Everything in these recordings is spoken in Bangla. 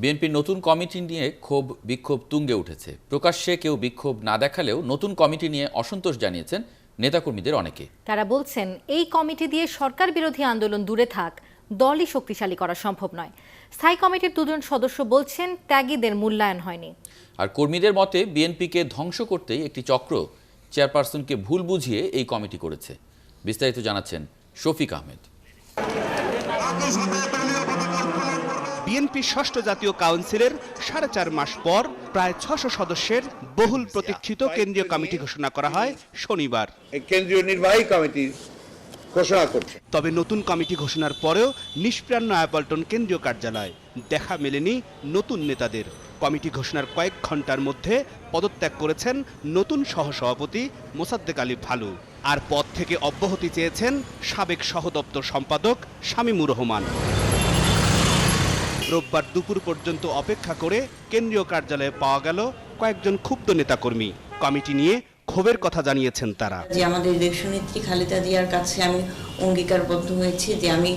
বিএনপির নতুন কমিটি নিয়ে ক্ষোভ বিক্ষোভ তুঙ্গে উঠেছে। প্রকাশ্যে কেউ বিক্ষোভ না দেখালেও নতুন কমিটি নিয়ে অসন্তোষ জানিয়েছেন নেতাকর্মীদের অনেকে। তারা বলছেন এই কমিটি দিয়ে সরকার বিরোধী আন্দোলন দূরে থাক দলই শক্তিশালী করা সম্ভব নয়। স্থায়ী কমিটির দুজন সদস্য বলছেন ত্যাগীদের মূল্যায়ন হয়নি। আর কর্মীদের মতে বিএনপিকে ধ্বংস করতেই একটি চক্র চেয়ারপারসনকে ভুল বুঝিয়ে এই কমিটি করেছে। বিস্তারিত জানাচ্ছেন শফিক আহমেদ। বিএনপির ষষ্ঠ জাতীয় কাউন্সিলের সাড়ে চার মাস পর প্রায় ছশো সদস্যের বহুল প্রতীক্ষিত কেন্দ্রীয় কমিটি ঘোষণা করা হয় শনিবার। কেন্দ্রীয় নির্বাহী কমিটি ঘোষণা করছে। তবে নতুন কমিটি ঘোষণার পরেও নিষ্প্রাণ নয়াপল্টন কেন্দ্রীয় কার্যালয়। দেখা মেলেনি নতুন নেতাদের। কমিটি ঘোষণার কয়েক ঘণ্টার মধ্যে পদত্যাগ করেছেন নতুন সহসভাপতি মোসাদ্দেক আলী ভালু। আর পদ থেকে অব্যাহতি চেয়েছেন সাবেক সহদপ্তর সম্পাদক শামীমুর রহমান। রোববার দুপুর পর্যন্ত অপেক্ষা করে কেন্দ্রীয় কার্যালয়ে পাওয়া গেল কয়েকজন ক্ষুব্ধ নেতাকর্মী। কমিটি নিয়ে ক্ষোভের কথা জানিয়েছেন তারা। যে আমাদের দেশনেত্রী খালেদা জিয়ার কাছে আমি অঙ্গীকারবদ্ধ হয়েছি যে আমি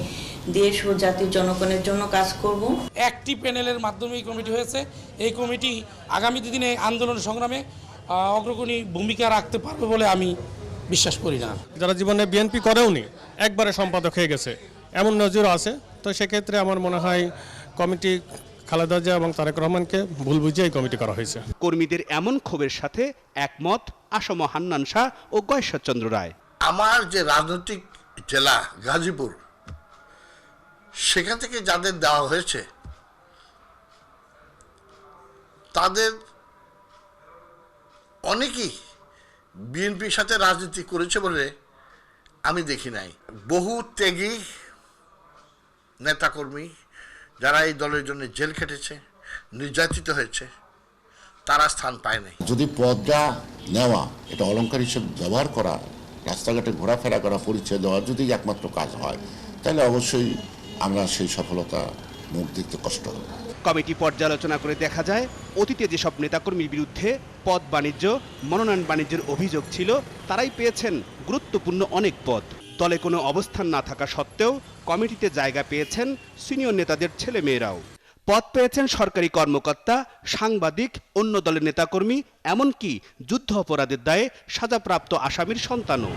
দেশ ও জাতির জনগণের জন্য কাজ করব। একটি প্যানেলের মাধ্যমে এই কমিটি হয়েছে। এই কমিটি আগামী দিনে আন্দোলন সংগ্রামে অগ্রগণী ভূমিকা রাখতে পারবে বলে আমি বিশ্বাস করি না। যারা জীবনে বিএনপি করেওনি একবারে সম্পাদক হয়ে গেছে। এমন নজিরও আছে। তো সেক্ষেত্রে আমার মনে হয় কমিটি খালেদা জিয়া এবং তারেক রহমানকে ভুল বুঝিয়ে এই কমিটি করা হয়েছে। কর্মীদের এমন ক্ষোভের সাথে একমত আসম হান্নান শাহ ও গয়েশ্বরচন্দ্র রায়। আমার যে রাজনৈতিক জেলা গাজীপুর সেখান থেকে যাদের দেওয়া হয়েছে তাদের অনেকেই বিএনপির সাথে রাজনীতি করেছে বলে আমি দেখি নাই। বহু ত্যাগী নেতাকর্মী যারা এই দলের জন্য জেল খেটেছে নির্যাতিত হয়েছে তারা স্থান পায় নাই। যদি পদটা নেওয়া এটা অলঙ্কার হিসেবে ব্যবহার করা রাস্তাঘাটে ঘোরাফেরা করা পরিচয় দেওয়া যদি একমাত্র কাজ হয় তাহলে অবশ্যই আমরা সেই সফলতা মুখ দেখতে কষ্ট হবে। কমিটি পর্যালোচনা করে দেখা যায় অতীতে যেসব নেতাকর্মীর বিরুদ্ধে পদ বাণিজ্য মনোনয়ন বাণিজ্যের অভিযোগ ছিল তারাই পেয়েছেন গুরুত্বপূর্ণ অনেক পদ। দলে কোনো অবস্থান না থাকা সত্ত্বেও কমিটিতে জায়গা পেয়েছেন সিনিয়র নেতাদের ছেলে মেয়েরাও পদ পেয়েছেন সরকারি কর্মকর্তা, সাংবাদিক, অন্য দলের নেতাকর্মী, এমনকি যুদ্ধ অপরাধের দায়ে সাজাপ্রাপ্ত আসামির সন্তানও।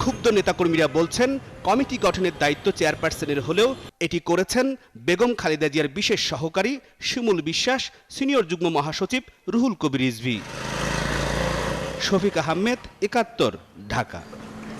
ক্ষুব্ধ নেতাকর্মীরা বলছেন, কমিটি গঠনের দায়িত্ব চেয়ারপারসনের হলেও এটি করেছেন বেগম খালেদা জিয়ার বিশেষ সহকারী শিমুল বিশ্বাস, সিনিয়র যুগ্ম মহাসচিব রুহুল কবির রিজভি। শফিক আহমেদ, একাত্তর, ঢাকা।